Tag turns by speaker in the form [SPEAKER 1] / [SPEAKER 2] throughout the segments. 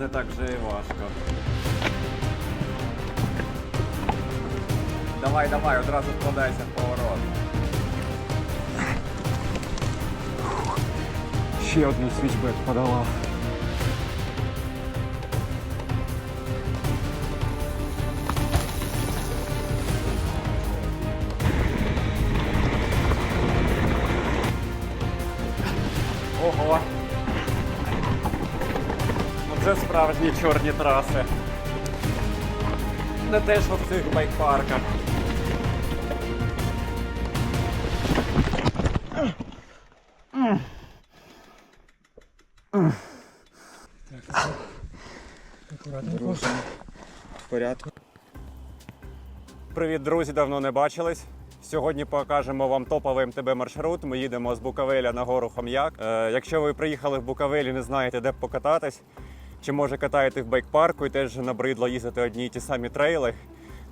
[SPEAKER 1] не так вже і важко. Давай, давай, одразу вкладайся в поворот.
[SPEAKER 2] Ще одну свічбет подолав.
[SPEAKER 1] Справжні чорні траси. Не те, що в цих байкпарках.
[SPEAKER 2] В порядку.
[SPEAKER 1] Привіт, друзі! Давно не бачились. Сьогодні покажемо вам топовий МТБ маршрут. Ми їдемо з Буковеля на гору Хом'як. Е, якщо ви приїхали в Буковель не знаєте, де покататись, чи може катаєте в байкпарку і теж набридло їздити одні й ті самі трейли,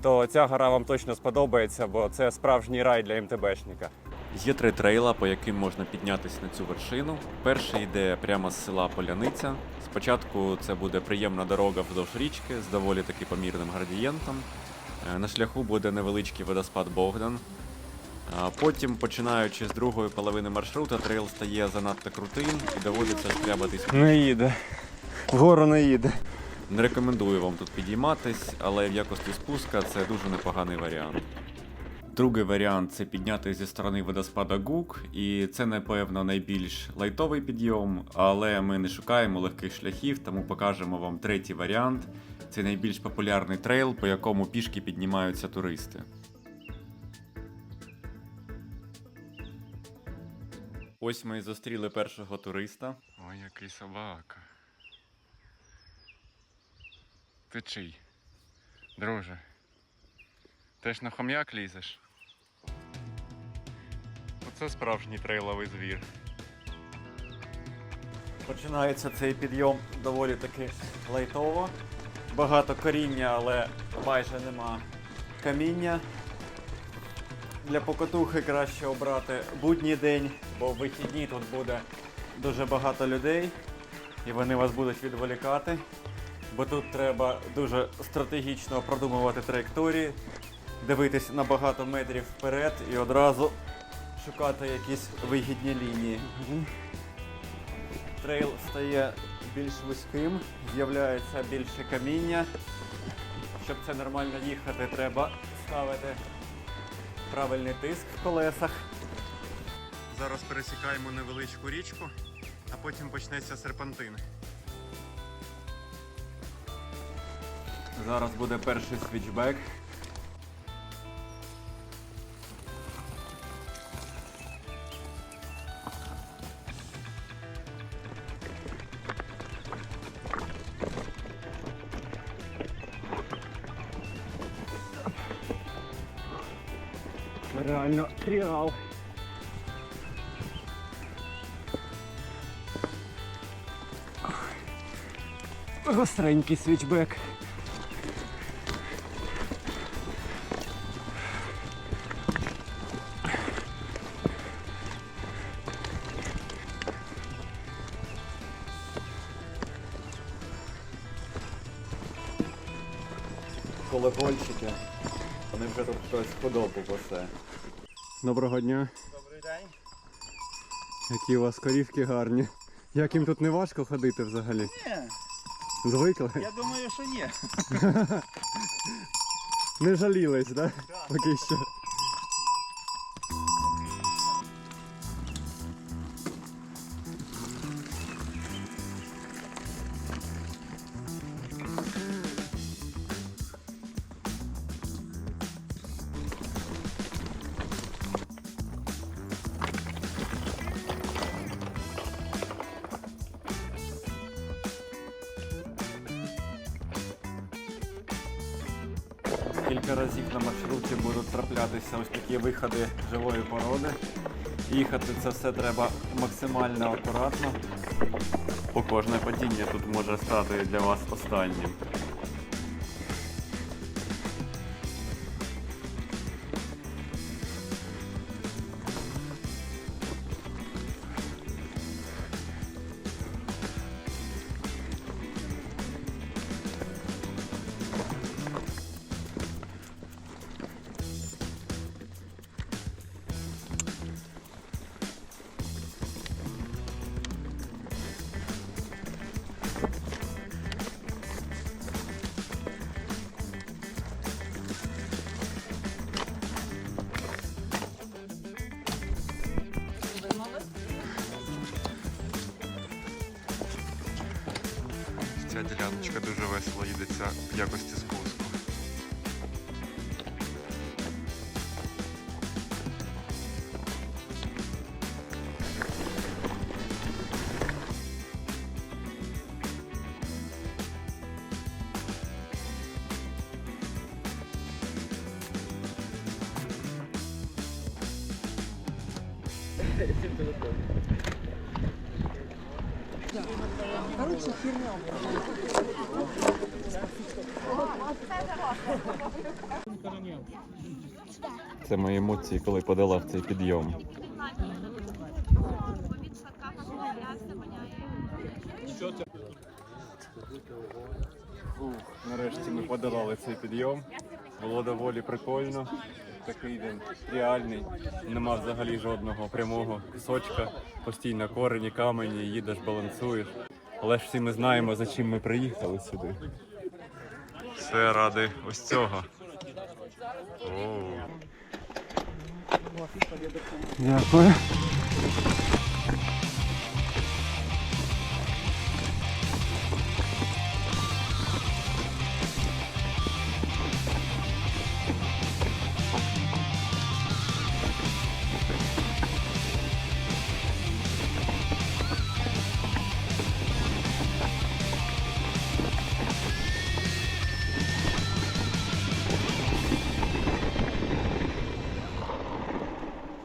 [SPEAKER 1] то ця гора вам точно сподобається, бо це справжній рай для МТБшника.
[SPEAKER 3] Є три трейла, по яким можна піднятися на цю вершину. Перший йде прямо з села Поляниця. Спочатку це буде приємна дорога вздовж річки з доволі таки помірним градієнтом. Е, На шляху буде невеличкий водоспад Богдан. Потім, починаючи з другої половини маршрута, трейл стає занадто крутим і доводиться шкрябатись.
[SPEAKER 2] Не їде. Вгору не їде.
[SPEAKER 3] Не рекомендую вам тут підійматись, але в якості спуска це дуже непоганий варіант. Другий варіант це підняти зі сторони водоспада Гук, і це, напевно, найбільш лайтовий підйом, але ми не шукаємо легких шляхів, тому покажемо вам третій варіант. Це найбільш популярний трейл, по якому пішки піднімаються туристи. Ось ми і зустріли першого туриста. Ой, який собака. Ти чий? Друже. Теж на хом'як лізеш? Оце справжній трейловий звір.
[SPEAKER 1] Починається цей підйом доволі таки лайтово. Багато коріння, але майже нема каміння. Для покатухи краще обрати будній день, бо в вихідні тут буде дуже багато людей і вони вас будуть відволікати. Бо тут треба дуже стратегічно продумувати траєкторії, дивитись на багато метрів вперед і одразу шукати якісь вигідні лінії. Трейл стає більш вузьким, з'являється більше каміння. Щоб це нормально їхати, треба ставити правильний тиск в колесах. Зараз пересікаємо невеличку річку, а потім почнеться серпантин. Зараз буде перший свічбек.
[SPEAKER 2] Реально тріал. Гостренький свічбек.
[SPEAKER 1] Колокольчики. Вони вже тут щось худобу пасе.
[SPEAKER 2] Доброго дня.
[SPEAKER 4] Добрий день.
[SPEAKER 2] Які у вас корівки гарні. Як їм тут не важко ходити взагалі?
[SPEAKER 4] Ні,
[SPEAKER 2] Звикли?
[SPEAKER 4] я думаю, що ні.
[SPEAKER 2] Не жалілись, так? Да? Поки що.
[SPEAKER 1] Кілька разів на маршруті будуть траплятися ось такі виходи живої породи. Їхати це все треба максимально акуратно, бо кожне падіння тут може стати для вас останнім.
[SPEAKER 3] Ця діляночка дуже весело їдеться в якості спуску. Це мої емоції, коли подолав цей підйом. Фух, нарешті ми подолали цей підйом. Було доволі прикольно. Такий він реальний. Нема взагалі жодного прямого кусочка. Постійно корені, камені, їдеш, балансуєш. Але ж всі ми знаємо, за чим ми приїхали сюди. Все ради ось цього.
[SPEAKER 2] Дякую.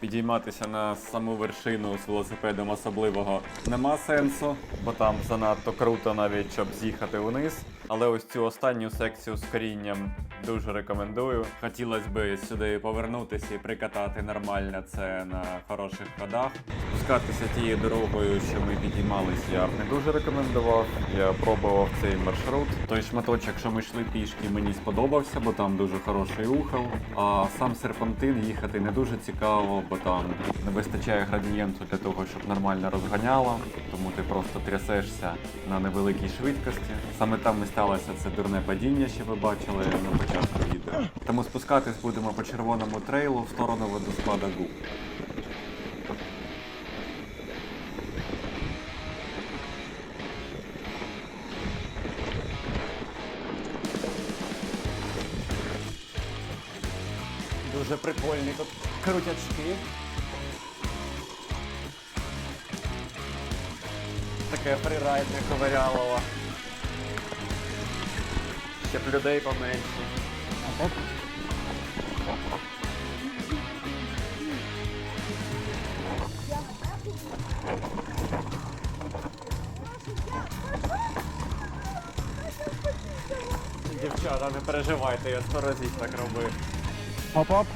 [SPEAKER 1] Підійматися на саму вершину з велосипедом особливого нема сенсу, бо там занадто круто навіть щоб з'їхати вниз. Але ось цю останню секцію з корінням дуже рекомендую. Хотілося б сюди повернутися і прикатати нормально це на хороших ходах. Спускатися тією дорогою, що ми підіймались, я б не дуже рекомендував. Я пробував цей маршрут. Той шматочок, що ми йшли пішки, мені сподобався, бо там дуже хороший ухал. А сам серпантин їхати не дуже цікаво, бо там не вистачає градієнту для того, щоб нормально розганяло. Тому ти просто трясешся на невеликій швидкості. Саме там і сталося це дурне падіння, що ви бачили на початку відео. Тому спускатись будемо по червоному трейлу в сторону водоспада Губ. Дуже прикольні тут крутячки. Таке фрірайдне ковирялово. Щоб людей поменше. Дівчата, не переживайте, я сто разів так робив.
[SPEAKER 2] Оп-оп.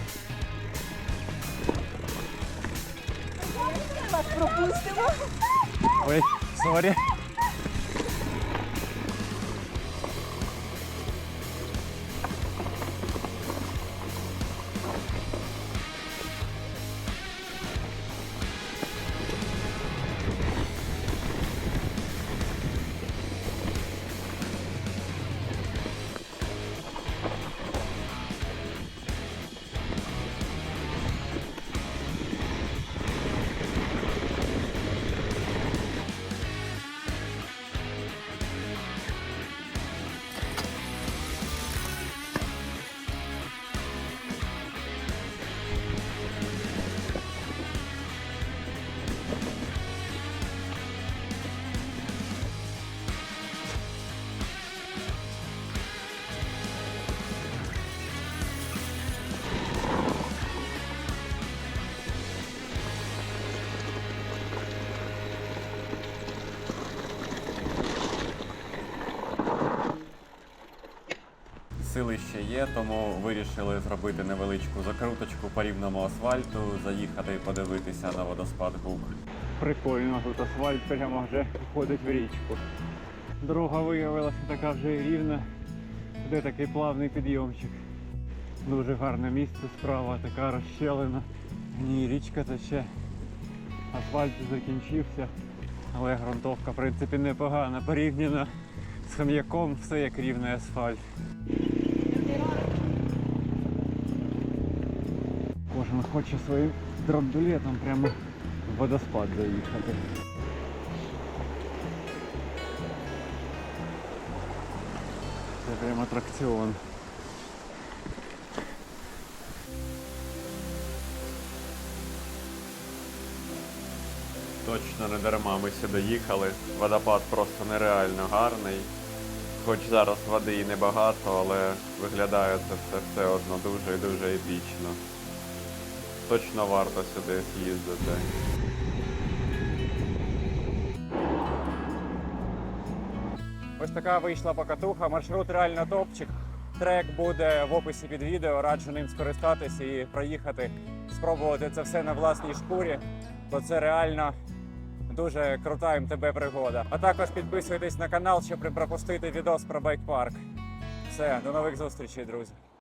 [SPEAKER 4] Вас пропустимо.
[SPEAKER 2] Ой, сорі.
[SPEAKER 1] Сили ще є, тому вирішили зробити невеличку закруточку по рівному асфальту, заїхати і подивитися на водоспад Гук.
[SPEAKER 2] Прикольно, тут асфальт прямо вже входить в річку. Дорога виявилася така вже рівна, де такий плавний підйомчик. Дуже гарне місце справа, така розщелина. Ні, річка тече. Асфальт закінчився, але ґрунтовка в принципі непогана. Порівняно з хам'яком все як рівний асфальт. Хоче своїм драндулетом прямо в водоспад заїхати.
[SPEAKER 1] Це прям атракціон.
[SPEAKER 5] Точно не дарма ми сюди їхали. Водопад просто нереально гарний. Хоч зараз води і небагато, але виглядає це все, одно дуже і дуже епічно. Точно варто сюди з'їздити.
[SPEAKER 1] Ось така вийшла покатуха. Маршрут реально топчик. Трек буде в описі під відео. Раджу ним скористатися і проїхати, спробувати це все на власній шкурі, бо це реально дуже крута МТБ пригода. А також підписуйтесь на канал, щоб не пропустити відос про байк-парк. Все, до нових зустрічей, друзі.